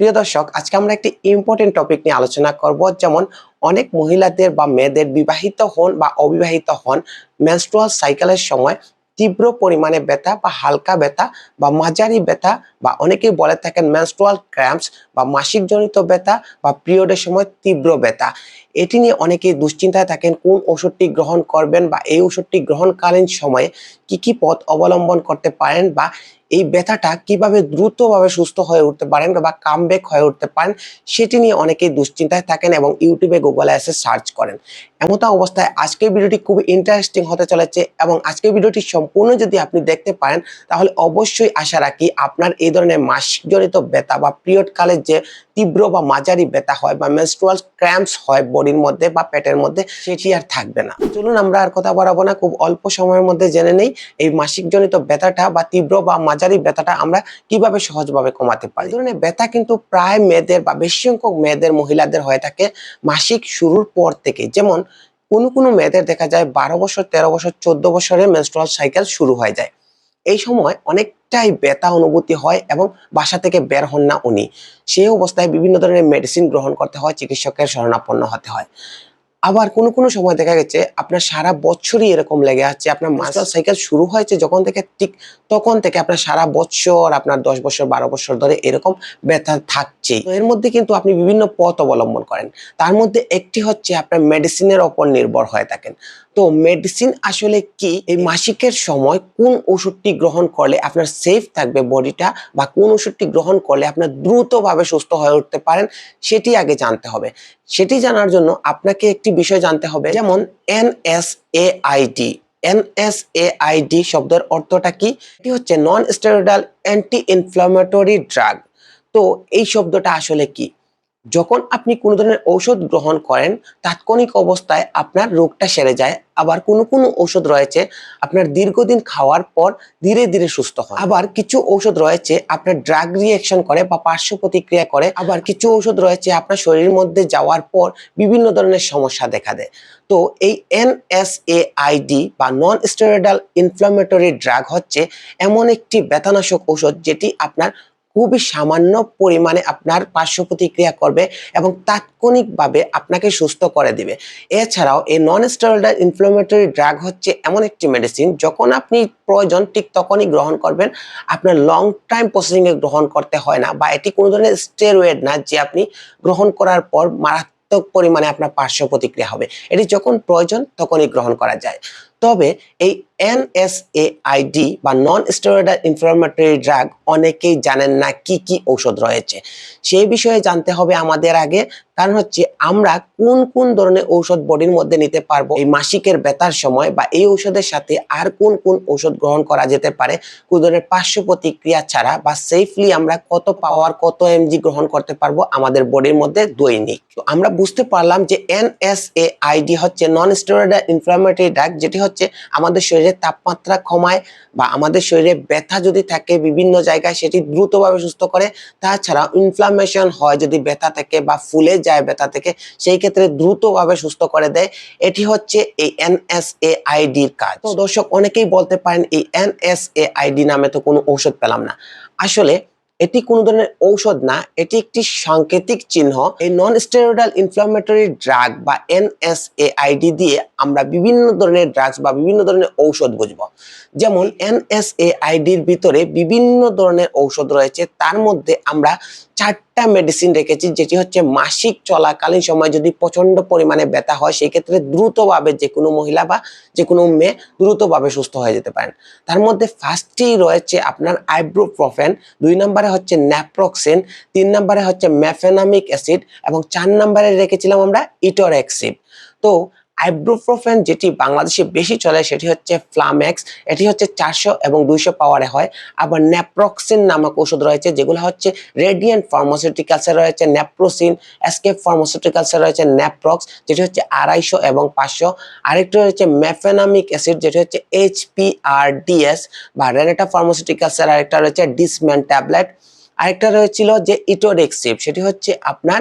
প্রিয় দর্শক, আজকে আমরা একটি ইম্পর্টেন্ট টপিক নিয়ে আলোচনা করব, যেমন অনেক মহিলাদের বা মেয়েদের বিবাহিত হন বা অবিবাহিত হন মেনস্ট্রুয়াল সাইকেলের সময় তীব্র পরিমাণে ব্যথা বা হালকা ব্যথা বা মাঝারি ব্যথা বা অনেকেই বলে থাকেন মেনস্ট্রুয়াল ক্র্যাম্পস বা মাসিক জনিত ব্যথা বা পিরিয়ডের সময় তীব্র ব্যথা। এটি নিয়ে অনেকেই দুশ্চিন্তায় থাকেন, কোন ওষুধটি গ্রহণ করবেন বা এই ওষুধটি গ্রহণকালীন সময়ে কি কি পথ অবলম্বন করতে পারেন বা এই ব্যথাটা কীভাবে দ্রুতভাবে সুস্থ হয়ে উঠতে পারেন বা কামব্যাক হয়ে উঠতে পারেন, সেটি নিয়ে অনেকেই দুশ্চিন্তায় থাকেন এবং ইউটিউবে, গুগল অ্যাসে সার্চ করেন। এমতা অবস্থায় আজকের ভিডিওটি খুব ইন্টারেস্টিং হতে চলেছে এবং আজকের ভিডিওটি সম্পূর্ণ যদি আপনি দেখতে পারেন, তাহলে অবশ্যই আশা রাখি আপনার এই ধরনের মাসিকজনিত ব্যথা বা পিরিয়ড কালের যে তীব্র বা মাঝারি ব্যথা হয় বা মেনস্ট্রুয়াল ক্র্যাম্পস হয় বডির মধ্যে বা পেটের মধ্যে সেটি আর থাকবে না। চলুন আমরা আর কথা বাড়াবো না খুব অল্প সময়ের মধ্যে জেনে নেই এই মাসিক জনিত ব্যথাটা বা তীব্র বা মাঝারি ব্যথাটা আমরা কীভাবে সহজভাবে কমাতে পারি। ধরনের ব্যথা কিন্তু প্রায় মেয়েদের বা বেশি সংখ্যক মেয়েদের মহিলাদের হয়ে থাকে মাসিক শুরুর পর থেকে। যেমন কোনো কোনো মেয়েদের দেখা যায় বারো বছর তেরো বছর চোদ্দ বছরে মেনস্ট্রুয়াল সাইকেল শুরু হয়ে যায়। এই সময় অনেকটাই ব্যথা অনুভূতি হয় এবং বাসা থেকে বের হন না উনি। সেই অবস্থায় বিভিন্ন ধরনের মেডিসিন গ্রহণ করতে হয় চিকিৎসকের শরণাপন্ন হতে হয়। আবার কোনো কোনো সময় দেখা গেছে আপনার সারা বছরই এরকম লেগে আছে আপনার মাস্টার সাইকেল শুরু হয়েছে যখন থেকে ঠিক তখন থেকে আপনার সারা বছর আপনার দশ বছর বারো বছর ধরে এরকম ব্যথা থাকছে। এর মধ্যে কিন্তু আপনি বিভিন্ন পথ অবলম্বন করেন। তার মধ্যে একটি হচ্ছে আপনার মেডিসিনের ওপর নির্ভর হয়ে থাকেন। তো মেডিসিন আসলে কি? এই মাসিকের সময় কোন ওষুধটি গ্রহণ করলে আপনার সেফ থাকবে বডিটা বা কোন ওষুধটি গ্রহণ করলে আপনার দ্রুতভাবে সুস্থ হয়ে উঠতে পারেন সেটি আগে জানতে হবে। সেটি জানার জন্য আপনাকে একটি বিষয় জানতে হবে, যেমন এনএসএআইডি এনএসএআইডি শব্দের অর্থটা কি? এটি হচ্ছে non steroidal anti inflammatory drug তো এই শব্দটা আসলে কি? যখন আপনি কোনো ধরনের ঔষধ গ্রহণ করেন, তাৎক্ষণিক অবস্থায় আপনার রোগটা সেরে যায়। আবার কোনো কোনো ঔষধ রয়েছে, আপনার দীর্ঘদিন খাওয়ার পর ধীরে ধীরে সুস্থ হয়। আবার কিছু ঔষধ রয়েছে, আপনার ড্রাগ রিয়েকশন করে বা পার্শ্ব প্রতিক্রিয়া করে। আবার কিছু ঔষধ রয়েছে, আপনার শরীরের মধ্যে যাওয়ার পর বিভিন্ন ধরনের সমস্যা দেখা দেয়। তো এই এনএসএআইডি বা নন স্টেরয়েডাল ইনফ্লামেটরি ড্রাগ হচ্ছে এমন একটি ব্যথানাশক ঔষধ যেটি আপনার খুবই সামান্য পরিমাণে আপনার পার্শ্ব প্রতিক্রিয়া করবে এবং তাৎক্ষণিকভাবে আপনাকে সুস্থ করে দিবে। এছাড়াও এই নন স্টেরয়েডাল ইনফ্লামেটরি ড্রাগ হচ্ছে এমন একটি মেডিসিন যখন আপনি প্রয়োজন ঠিক তখনই গ্রহণ করবেন। আপনার লং টাইম প্রসেসিংয়ে গ্রহণ করতে হয় না বা এটি কোনো ধরনের স্টেরয়েড না যে আপনি গ্রহণ করার পর মারাত্মক পরিমাণে আপনার পার্শ্ব প্রতিক্রিয়া হবে। এটি যখন প্রয়োজন তখনই গ্রহণ করা যায়। তবে এই এনএসএআইডি বা নন স্টেরয়েডাল ইনফ্লামেটরি ড্রাগ অনেকেই জানেন না কি কি ঔষধ রয়েছে। সেই বিষয়ে জানতে হবে আমাদের আগে, কারণ হচ্ছে আমরা কোন কোন ধরনের ঔষধ বডির মধ্যে নিতে পারব, এই মাসিকের ব্যথার সময় বা এই ঔষধের সাথে আর কোন কোন ঔষধ গ্রহণ করা যেতে পারে, কোন ধরনের পার্শ্ব প্রতিক্রিয়া ছাড়া বা সেফলি আমরা কত পাওয়ার কত এমজি গ্রহণ করতে পারব আমাদের বডির মধ্যে দৈনিক। তো আমরা বুঝতে পারলাম যে এনএসএআইডি হচ্ছে নন স্টেরয়েডাল ইনফ্লামেটরি ড্রাগ যেটি আমাদের শরীরে তাপমাত্রা কমায় বা আমাদের শরীরে ব্যথা যদি থাকে বিভিন্ন জায়গায় সেটি দ্রুতভাবে সুস্থ করে। তাছাড়া ইনফ্লামেশন হয় যদি ব্যথা থেকে বা ফুলে যায় ব্যথা থেকে সেই ক্ষেত্রে দ্রুতভাবে সুস্থ করে দেয়। এটি হচ্ছে এই এনএসএআইডির কাজ। তো দর্শক অনেকেই বলতে পারেন এই এনএসএআইডি নামে তো কোনো ঔষধ পেলাম না। আসলে এটি কোনো ধরনের ঔষধ না, এটি একটি সাংকেতিক চিহ্ন। এই নন স্টেরয়েডাল ইনফ্লামেটরি ড্রাগ বা এনএসএআইডি দিয়ে আমরা বিভিন্ন ধরনের ড্রাগস বা বিভিন্ন ধরনের ঔষধ বুঝব। যেমন এনএসএআইডির ভিতরে বিভিন্ন ধরনের ঔষধ রয়েছে, তার মধ্যে আমরা চারটা মেডিসিন রেখেছি, যেটি হচ্ছে মাসিক চলাকালীন সময় যদি প্রচণ্ড পরিমাণে ব্যথা হয় সেই ক্ষেত্রে দ্রুতভাবে যে কোনো মহিলা বা যে কোনো মেয়ে দ্রুতভাবে সুস্থ হয়ে যেতে পারেন। তার মধ্যে ফার্স্টেই রয়েছে আপনার আইব্রোপ্রফেন দুই নম্বরে হচ্ছে ন্যাপ্রক্সিন তিন নম্বরে হচ্ছে ম্যাফেনামিক অ্যাসিড এবং চার নম্বরে রেখেছিলাম আমরা ইটোরেক্সিব তো আইব্রোপ্রোফেন যেটি বাংলাদেশে বেশি চলে, সেটি হচ্ছে ফ্লামেক্স এটি হচ্ছে চারশো এবং দুইশো পাওয়ারে হয়। আবার ন্যাপ্রক্সিন নামক ওষুধ রয়েছে, যেগুলো হচ্ছে রেডিয়েন্ট ফার্মাসিউটিক্যালসে রয়েছে ন্যাপ্রোসিন এসকেপ ফার্মাসিউটিক্যালসে রয়েছে ন্যাপ্রক্স যেটি হচ্ছে আড়াইশো এবং পাঁচশো। আরেকটি রয়েছে ম্যাফেনামিক অ্যাসিড যেটি হচ্ছে এইচপিআরডিএস বা রেনেটা ফার্মাসিউটিক্যালসের আরেকটা রয়েছে ডিসম্যান ট্যাবলেট আরেকটা রয়েছিল যে ইটোরেক্সিভ সেটি হচ্ছে আপনার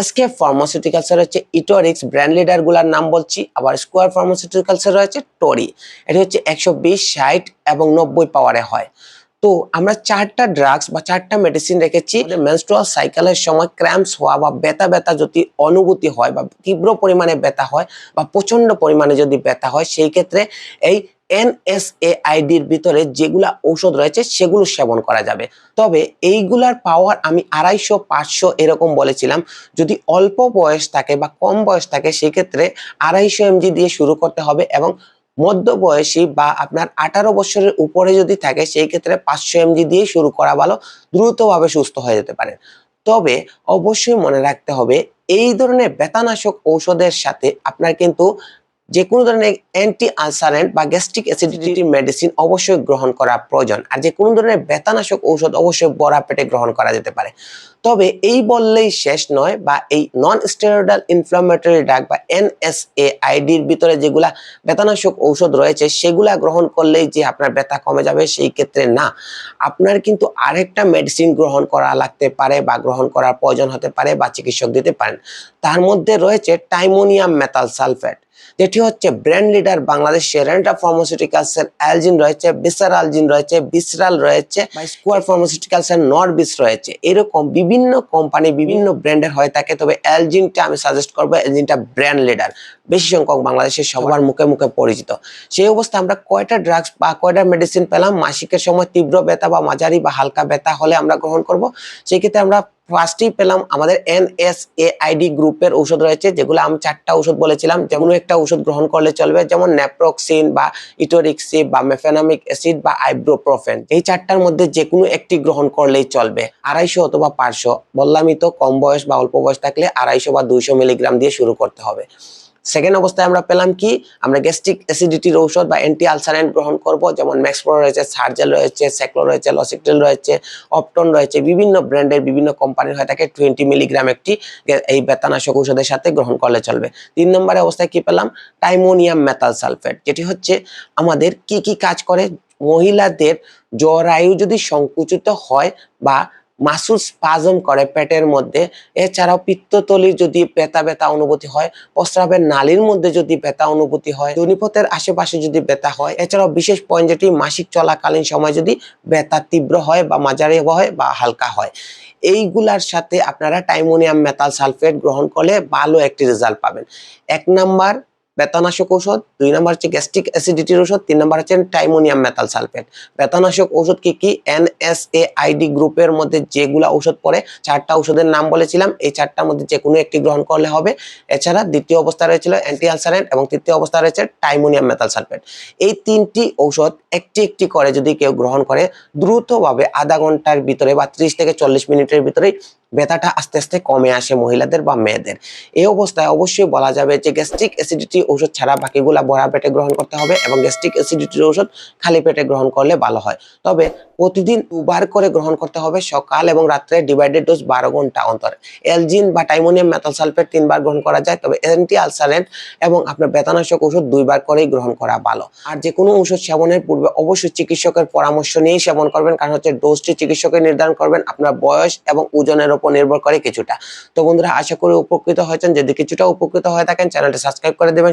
এসকে ফার্মাসিউটিক্যালসের হচ্ছে ইটোরিক্স ব্র্যান্ড লিডারগুলার নাম বলছি, আবার স্কোয়ার ফার্মাসিউটিক্যালসের রয়েছে টরি এটি হচ্ছে একশো বিশ, ষাট এবং নব্বই পাওয়ারে হয়। তো আমরা চারটা ড্রাগস বা চারটা মেডিসিন রেখেছি মেনস্ট্রুয়াল সাইকেলের সময় ক্র্যাম্পস হওয়া বা ব্যথা ব্যথা যদি অনুভূতি হয় বা তীব্র পরিমাণে ব্যথা হয় বা প্রচণ্ড পরিমাণে যদি ব্যথা হয়, সেই ক্ষেত্রে এই এনএসএআইডির ভিতরে যেগুলা ঔষধ রয়েছে, সেগুলো সেবন করা যাবে। তবে এইগুলার পাওয়ার আমি আড়াইশো, পাঁচশো এরকম বলেছিলাম। যদি অল্প বয়স থাকে বা কম বয়স থাকে, সেক্ষেত্রে আড়াইশো এমজি দিয়ে শুরু করতে হবে এবং মধ্য বয়সী বা আপনার আঠারো বছরের উপরে যদি থাকে সেই ক্ষেত্রে পাঁচশো এমজি দিয়ে শুরু করা ভালো, দ্রুতভাবে সুস্থ হয়ে যেতে পারেন তবে অবশ্যই মনে রাখতে হবে, এই ধরনের ব্যথানাশক ঔষধের সাথে আপনার কিন্তু যে কোনো ধরনের অ্যান্টি আলসারেন্ট বা গ্যাস্ট্রিক অ্যাসিডিটি মেডিসিন অবশ্যই গ্রহণ করা প্রয়োজন। আর যে কোনো ধরনের ব্যথানাশক ঔষধ অবশ্যই বড়া পেটে গ্রহণ করা যেতে পারে। তবে এই বললেই শেষ নয় বা এই নন স্টেরয়েডাল ইনফ্লামেটরি ড্রাগ বা এনএসএআইডির ভিতরে যেগুলা ব্যথানাশক ঔষধ রয়েছে, সেগুলা গ্রহণ করলেই যে আপনার ব্যথা কমে যাবে, সেই ক্ষেত্রে না। আপনার কিন্তু আরেকটা মেডিসিন গ্রহণ করা লাগতে পারে বা গ্রহণ করার প্রয়োজন হতে পারে বা চিকিৎসক দিতে পারেন। তার মধ্যে রয়েছে টাইমোনিয়াম মেটাল সালফেট যেটি হচ্ছে ব্র্যান্ড লিডার বাংলাদেশ সেরেন্টা ফার্মাসিউটিক্যালস এর অ্যালজিন রয়েছে বিসার আলজিন রয়েছে বিসরাল রয়েছে বা স্কোয়ার ফার্মাসিউটিক্যালস এর নরবিস রয়েছে। এরকম বিভিন্ন কোম্পানি বিভিন্ন ব্র্যান্ডের হয়ে থাকে তবে অ্যালজিনটা আমি সাজেস্ট করব অ্যালজিনটা ব্র্যান্ড লিডার বেশি সংখ্যক বাংলাদেশের সবার মুখে মুখে পরিচিত। সেই অবস্থা আমরা কয়টা ড্রাগস বা কয়টা মেডিসিন পেলাম? মাসিকের সময় তীব্র ব্যথা বা মাঝারি বা হালকা ব্যথা হলে আমরা গ্রহণ করব। সেই ক্ষেত্রে আমরা ফার্স্টেই পেলাম আমাদের এনএসএআইডি গ্রুপের ঔষধ রয়েছে, যেগুলো আমি চারটা ঔষধ বলেছিলাম। যেমন একটা ঔষধ গ্রহণ করলে চলবে, যেমন ন্যাপ্রক্সিন বা ইটোরিক্সি বা মেফেনামিক অ্যাসিড বা আইব্রোপ্রোফেন এই চারটার মধ্যে যে কোনো একটি গ্রহণ করলেই চলবে, আড়াইশো অথবা পাঁচশো। বললামই তো, কম বয়স বা অল্প বয়স থাকলে আড়াইশো বা দুইশো মিলিগ্রাম দিয়ে শুরু করতে হবে। সেকেন্ড অবস্থায় আমরা পেলাম কি? আমরা গ্যাস্ট্রিক অ্যাসিডিটির ঔষধ বা অ্যান্টি আলসারেন্ট গ্রহণ করব, যেমন ম্যাক্সপ্রো রয়েছে সার্জেল রয়েছে সেক্লো রয়েছে লসিকটেল রয়েছে অপটন রয়েছে, বিভিন্ন ব্র্যান্ডের বিভিন্ন কোম্পানির হয়ে থাকে টোয়েন্টি মিলিগ্রাম একটি এই ব্যথানাশক ঔষধের সাথে গ্রহণ করলে চলবে। তিন নম্বরে অবস্থায় কি পেলাম? টাইমোনিয়াম মেটাল সালফেট যেটি হচ্ছে আমাদের কি কি কাজ করে? মহিলাদের জরায়ু যদি সংকুচিত হয় বা মাসুল স্পাজম করে পেটের মধ্যে। এছাড়াও পিত্ততলির যদি ব্যথা ব্যথা অনুভূতি হয়, প্রস্রাবের নালীর মধ্যে যদি ব্যথা অনুভূতি হয় জনিপথের আশেপাশে যদি ব্যথা হয়, এছাড়াও বিশেষ পয়েন্ট যেটি মাসিক চলাকালীন সময় যদি ব্যথা তীব্র হয় বা মাঝারি হয় বা হালকা হয়। এইগুলার সাথে আপনারা টাইমোনিয়াম মেটাল সালফেট গ্রহণ করলে ভালো একটি রেজাল্ট পাবেন। এক নাম্বার ব্যথানাশক ঔষধ, দুই নাম্বার হচ্ছে গ্যাস্ট্রিক অ্যাসিডিটির ওষুধ তিন নাম্বার হচ্ছে টাইমোনিয়াম মেথাল সালফেট ব্যথানাশক ঔষধ কি কি? এনএসএ আইডি গ্রুপের মধ্যে যেগুলা ঔষধ পড়ে, চারটা ঔষধের নাম বলেছিলাম, এই চারটার মধ্যে যে কোনো একটি গ্রহণ করলে হবে। এছাড়া দ্বিতীয় অবস্থা রয়েছিল অ্যান্টি আলসারেন্ট এবং তৃতীয় অবস্থা রয়েছে টাইমোনিয়াম মেথাল সালফেট এই তিনটি ঔষধ একটি একটি করে যদি কেউ গ্রহণ করে, দ্রুতভাবে আধা ঘণ্টার ভিতরে বা ত্রিশ থেকে চল্লিশ মিনিটের ভিতরেই ব্যথাটা আস্তে আস্তে কমে আসে মহিলাদের বা মেয়েদের। এই অবস্থায় অবশ্যই বলা যাবে যে গ্যাস্ট্রিক অ্যাসিডিটি ঔষধ ছাড়া বাকিগুলা বড়া পেটে গ্রহণ করতে হবে এবং গ্যাস্ট্রিক অ্যাসিডিটির ঔষধ খালি পেটে গ্রহণ করলে ভালো হয়। তবে প্রতিদিন দুবার করে গ্রহণ করতে হবে সকাল এবং রাত্রে ডিভাইডেড ডোজ বারো ঘণ্টা অন্তর। এলজিন বা টাইমোনিয়াম মেটাল সালফেট তিনবার গ্রহণ করা যায়, তবে অ্যান্টি আলসারেন্ট এবং আপনার ব্যথানাশক ওষুধ দুইবার করেই গ্রহণ করা ভালো। আর যে কোনো ওষুধ সেবনের পূর্বে অবশ্যই চিকিৎসকের পরামর্শ নিয়েই সেবন করবেন, কারণ হচ্ছে ডোজটি চিকিৎসকের নির্ধারণ করবেন, আপনার বয়স এবং ওজনের উপর নির্ভর করে কিছুটা। তো বন্ধুরা, আশা করি উপকৃত হয়েছেন। যদি কিছুটা উপকৃত হয়ে থাকেন, চ্যানেলটি সাবস্ক্রাইব করে দেবেন।